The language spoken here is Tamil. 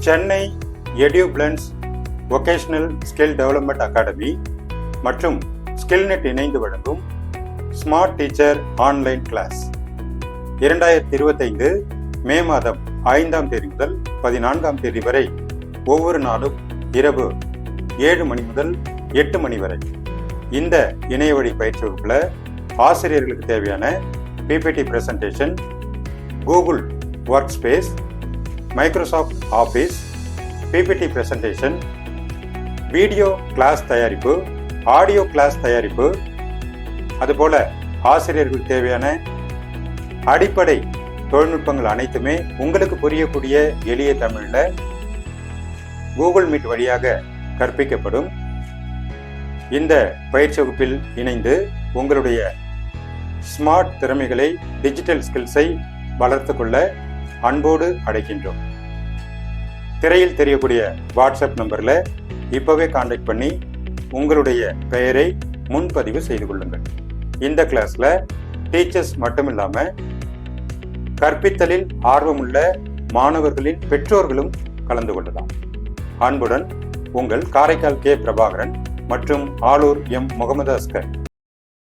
Chennai Edu Plans vocational skill development academy மற்றும் ஸ்கில்நெட் இணைந்து வழங்கும் ஸ்மார்ட் டீச்சர் ஆன்லைன் கிளாஸ் இரண்டாயிரத்தி இருபத்தைந்து மே மாதம் ஐந்தாம் தேதி முதல் பதினான்காம் தேதி வரை ஒவ்வொரு நாளும் இரவு ஏழு மணி முதல் எட்டு மணி வரை. இந்த இணைய வழி பயிற்சி வகுப்பில் ஆசிரியர்களுக்கு தேவையான PPT presentation Google workspace Microsoft office PPT presentation video class தயாரிப்பு ஆடியோ கிளாஸ் தயாரிப்பு அதுபோல் ஆசிரியர்களுக்கு தேவையான அடிப்படை தொழில்நுட்பங்கள் அனைத்துமே உங்களுக்கு புரியக்கூடிய எளிய தமிழில் கூகுள் மீட் வழியாக கற்பிக்கப்படும். இந்த பயிற்சி வகுப்பில் இணைந்து உங்களுடைய ஸ்மார்ட் திறமைகளை டிஜிட்டல் ஸ்கில்ஸை வளர்த்து கொள்ள அன்போடு அடைக்கின்றோம் திரையில் தெரியக்கூடிய வாட்ஸ்அப் நம்பரில் இப்போவே காண்டாக்ட் பண்ணி உங்களுடைய பெயரை முன்பதிவு செய்து கொள்ளுங்கள். இந்த கிளாஸில் டீச்சர்ஸ் மட்டும் இல்லாமல் கற்பித்தலில் ஆர்வமுள்ள மாணவர்களின் பெற்றோர்களும் கலந்து கொள்ளலாம். அன்புடன் உங்கள் காரைக்கால் கே. பிரபாகரன் மற்றும் ஆலூர் எம். முகமது அஸ்கர்